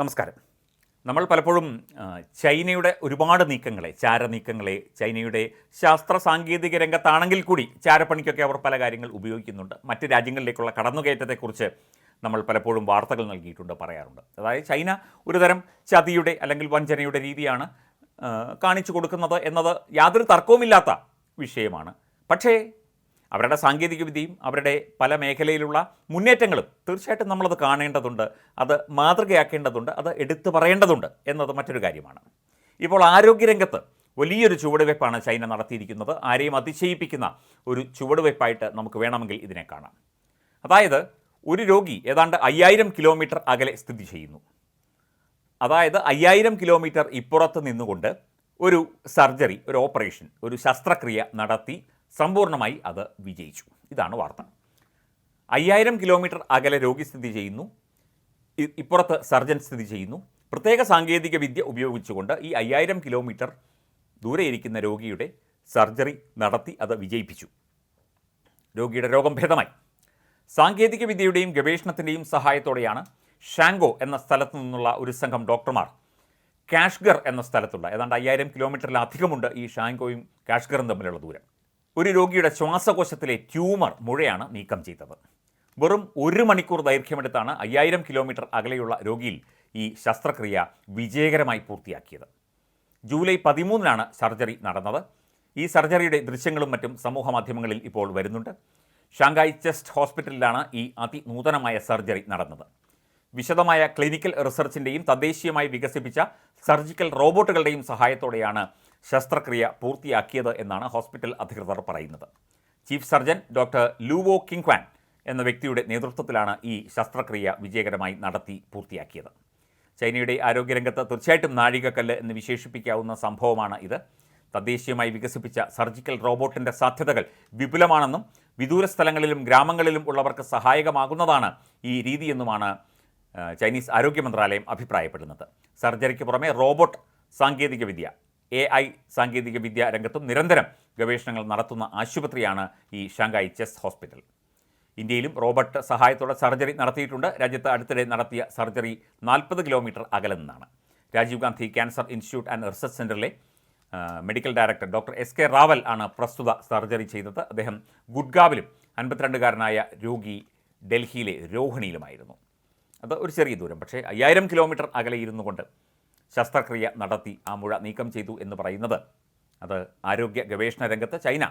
നമസ്കാരം. നമ്മൾ പലപ്പോഴും ചൈനയുടെ ഒരുപാട് നീക്കങ്ങളെ ചാര നീക്കങ്ങളെ ചൈനയുടെ ശാസ്ത്ര സാങ്കേതിക രംഗത്താണെങ്കിൽ കൂടി ചാരപ്പണിക്കൊക്കെ അവർ പല കാര്യങ്ങൾ ഉപയോഗിക്കുന്നുണ്ട്. മറ്റ് രാജ്യങ്ങളിലേക്കുള്ള കടന്നുകയറ്റത്തെക്കുറിച്ച് നമ്മൾ പലപ്പോഴും വാർത്തകൾ നൽകിയിട്ടുണ്ട് പറയാറുണ്ട്. അതായത് ചൈന ഒരുതരം ചതിയുടെ അല്ലെങ്കിൽ വഞ്ചനയുടെ രീതിയാണ് കാണിച്ചു കൊടുക്കുന്നത് എന്നത് യാതൊരു തർക്കവുമില്ലാത്ത വിഷയമാണ്. പക്ഷേ അവരുടെ സാങ്കേതികവിദ്യയും അവരുടെ പല മേഖലയിലുള്ള മുന്നേറ്റങ്ങളും തീർച്ചയായിട്ടും നമ്മളത് കാണേണ്ടതുണ്ട് അത് മാതൃകയാക്കേണ്ടതുണ്ട് അത് എടുത്തു പറയേണ്ടതുണ്ട് എന്നത് മറ്റൊരു കാര്യമാണ്. ഇപ്പോൾ ആരോഗ്യരംഗത്ത് വലിയൊരു ചുവടുവയ്പ്പാണ് ചൈന നടത്തിയിരിക്കുന്നത്. ആരെയും അതിശയിപ്പിക്കുന്ന ഒരു ചുവടുവയ്പ്പായിട്ട് നമുക്ക് വേണമെങ്കിൽ ഇതിനെ കാണാം. അതായത് ഒരു രോഗി ഏതാണ്ട് അയ്യായിരം കിലോമീറ്റർ അകലെ സ്ഥിതി ചെയ്യുന്നു. അതായത് അയ്യായിരം കിലോമീറ്റർ ഇപ്പുറത്ത് നിന്നുകൊണ്ട് ഒരു സർജറി ഒരു ഓപ്പറേഷൻ ഒരു ശസ്ത്രക്രിയ നടത്തി സമ്പൂർണമായി അത് വിജയിച്ചു. ഇതാണ് വാർത്ത. അയ്യായിരം കിലോമീറ്റർ അകലെ രോഗി സ്ഥിതി ചെയ്യുന്നു. ഇപ്പുറത്ത് സർജൻ സ്ഥിതി ചെയ്യുന്നു. പ്രത്യേക സാങ്കേതിക വിദ്യ ഉപയോഗിച്ചുകൊണ്ട് ഈ അയ്യായിരം കിലോമീറ്റർ ദൂരെ ഇരിക്കുന്ന രോഗിയുടെ സർജറി നടത്തി അത് വിജയിപ്പിച്ചു. രോഗിയുടെ രോഗം ഭേദമായി. സാങ്കേതിക വിദ്യയുടെയും ഗവേഷണത്തിന്റെയും സഹായത്തോടെയാണ് ഷാങ്കോ എന്ന സ്ഥലത്തു നിന്നുള്ള ഒരു സംഘം ഡോക്ടർമാർ കാഷ്ഗർ എന്ന സ്ഥലത്തുള്ള ഏതാണ്ട് അയ്യായിരം കിലോമീറ്ററിലധികമുണ്ട് ഈ ഷാങ്കോയും കാഷ്ഗറും തമ്മിലുള്ള ദൂരം. ഒരു രോഗിയുടെ ശ്വാസകോശത്തിലെ ട്യൂമർ മുഴയാണ് നീക്കം ചെയ്തത്. വെറും ഒരു മണിക്കൂർ ദൈർഘ്യമെടുത്താണ് അയ്യായിരം കിലോമീറ്റർ അകലെയുള്ള രോഗിയിൽ ഈ ശസ്ത്രക്രിയ വിജയകരമായി പൂർത്തിയാക്കിയത്. ജൂലൈ പതിമൂന്നിനാണ് സർജറി നടന്നത്. ഈ സർജറിയുടെ ദൃശ്യങ്ങളും മറ്റും സമൂഹ മാധ്യമങ്ങളിൽ ഇപ്പോൾ വരുന്നുണ്ട്. ഷാങ്കായ് ചെസ്റ്റ് ഹോസ്പിറ്റലിലാണ് ഈ അതിനൂതനമായ സർജറി നടന്നത്. വിശദമായ ക്ലിനിക്കൽ റിസർച്ചിന്റെയും തദ്ദേശീയമായി വികസിപ്പിച്ച സർജിക്കൽ റോബോട്ടുകളുടെയും സഹായത്തോടെയാണ് ശസ്ത്രക്രിയ പൂർത്തിയാക്കിയത് എന്നാണ് ഹോസ്പിറ്റൽ അധികൃതർ പറയുന്നത്. Chief surgeon doctor Luo Qingquan എന്ന വ്യക്തിയുടെ നേതൃത്വത്തിലാണ് ഈ ശസ്ത്രക്രിയ വിജയകരമായി നടത്തി പൂർത്തിയാക്കിയത്. ചൈനയുടെ ആരോഗ്യരംഗത്ത് തീർച്ചയായിട്ടും നാഴികക്കല്ല് എന്ന് വിശേഷിപ്പിക്കാവുന്ന സംഭവമാണ് ഇത്. തദ്ദേശീയമായി വികസിപ്പിച്ച സർജിക്കൽ റോബോട്ടിന്റെ സാധ്യതകൾ വിപുലമാണെന്നും വിദൂര സ്ഥലങ്ങളിലും ഗ്രാമങ്ങളിലും ഉള്ളവർക്ക് സഹായകമാകുന്നതാണ് ഈ രീതിയെന്നുമാണ് ചൈനീസ് ആരോഗ്യ മന്ത്രാലയം അഭിപ്രായപ്പെടുന്നത്. സർജറിക്ക് പുറമെ റോബോട്ട് സാങ്കേതികവിദ്യ എ ഐ സാങ്കേതികവിദ്യ രംഗത്തും നിരന്തരം ഗവേഷണങ്ങൾ നടത്തുന്ന ആശുപത്രിയാണ് ഈ ഷാങ്കായ് ചെസ് ഹോസ്പിറ്റൽ. ഇന്ത്യയിലും റോബോട്ട് സഹായത്തോടെ സർജറി നടത്തിയിട്ടുണ്ട്. രാജ്യത്ത് അടുത്തിടെ നടത്തിയ സർജറി നാൽപ്പത് കിലോമീറ്റർ അകലെ നിന്നാണ്. Rajiv Gandhi cancer institute and research സെന്ററിലെ medical director doctor S K Rawal ആണ് പ്രസ്തുത സർജറി ചെയ്തത്. അദ്ദേഹം ഗുഡ്ഗാവിലും അൻപത്തിരണ്ടുകാരനായ രോഗി ഡൽഹിയിലെ രോഹിണിയിലുമായിരുന്നു. അത് ഒരു ചെറിയ ദൂരം. പക്ഷേ അയ്യായിരം കിലോമീറ്റർ അകലെ ഇരുന്നു കൊണ്ട് ശസ്ത്രക്രിയ നടത്തി ആ മുഴ നീക്കം ചെയ്തു എന്ന് പറയുന്നത്. അത് ആരോഗ്യ ഗവേഷണ രംഗത്ത് ചൈന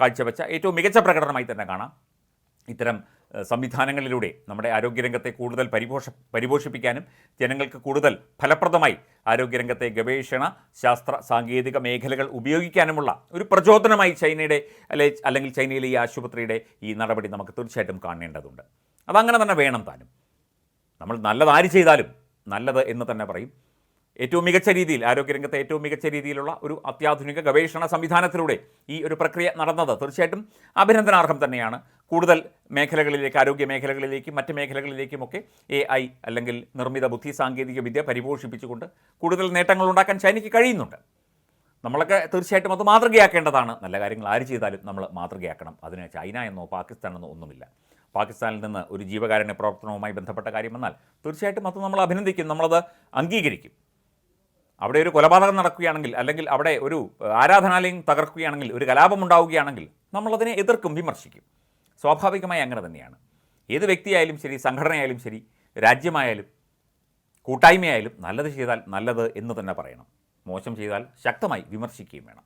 കാഴ്ചവെച്ച ഏറ്റവും മികച്ച പ്രകടനമായി തന്നെ കാണാം. ഇത്തരം സംവിധാനങ്ങളിലൂടെ നമ്മുടെ ആരോഗ്യരംഗത്തെ കൂടുതൽ പരിപോഷ പരിപോഷിപ്പിക്കാനും ജനങ്ങൾക്ക് കൂടുതൽ ഫലപ്രദമായി ആരോഗ്യരംഗത്തെ ഗവേഷണ ശാസ്ത്ര സാങ്കേതിക മേഖലകൾ ഉപയോഗിക്കാനുമുള്ള ഒരു പ്രചോദനമായി ചൈനയുടെ അല്ലെ അല്ലെങ്കിൽ ചൈനയിലെ ഈ ആശുപത്രിയുടെ ഈ നടപടി നമുക്ക് തീർച്ചയായിട്ടും കാണേണ്ടതുണ്ട്. അതങ്ങനെ തന്നെ വേണം താനും. നമ്മൾ നല്ലത് ആര് ചെയ്താലും നല്ലത് എന്ന് തന്നെ പറയും. ഏറ്റവും മികച്ച രീതിയിൽ ആരോഗ്യരംഗത്തെ ഏറ്റവും മികച്ച രീതിയിലുള്ള ഒരു അത്യാധുനിക ഗവേഷണ സംവിധാനത്തിലൂടെ ഈ ഒരു പ്രക്രിയ നടന്നത് തീർച്ചയായിട്ടും അഭിനന്ദനാർഹം തന്നെയാണ്. കൂടുതൽ മേഖലകളിലേക്ക് ആരോഗ്യ മേഖലകളിലേക്കും മറ്റ് മേഖലകളിലേക്കുമൊക്കെ എ ഐ അല്ലെങ്കിൽ നിർമ്മിത ബുദ്ധി സാങ്കേതിക വിദ്യ പരിപോഷിപ്പിച്ചുകൊണ്ട് കൂടുതൽ നേട്ടങ്ങൾ ഉണ്ടാക്കാൻ ചൈനയ്ക്ക് കഴിയുന്നുണ്ട്. നമ്മളൊക്കെ തീർച്ചയായിട്ടും അത് മാതൃകയാക്കേണ്ടതാണ്. നല്ല കാര്യങ്ങൾ ആര് ചെയ്താലും നമ്മൾ മാതൃകയാക്കണം. അതിന് ചൈന എന്നോ പാകിസ്ഥാൻ എന്നോ ഒന്നുമില്ല. പാകിസ്ഥാനിൽ നിന്ന് ഒരു ജീവകാരുണ്യ പ്രവർത്തനവുമായി ബന്ധപ്പെട്ട കാര്യം വന്നാൽ തീർച്ചയായിട്ടും അത് നമ്മൾ അഭിനന്ദിക്കും നമ്മളത് അംഗീകരിക്കും. അവിടെ ഒരു കൊലപാതകം നടക്കുകയാണെങ്കിൽ അല്ലെങ്കിൽ അവിടെ ഒരു ആരാധനാലയം തകർക്കുകയാണെങ്കിൽ ഒരു കലാപം ഉണ്ടാവുകയാണെങ്കിൽ നമ്മളതിനെ എതിർക്കും വിമർശിക്കും. സ്വാഭാവികമായി അങ്ങനെ തന്നെയാണ്. ഏത് വ്യക്തിയായാലും ശരി സംഘടനയായാലും ശരി രാജ്യമായാലും കൂട്ടായ്മയായാലും നല്ലത് ചെയ്താൽ നല്ലത് എന്ന് തന്നെ പറയണം. മോശം ചെയ്താൽ ശക്തമായി വിമർശിക്കുകയും വേണം.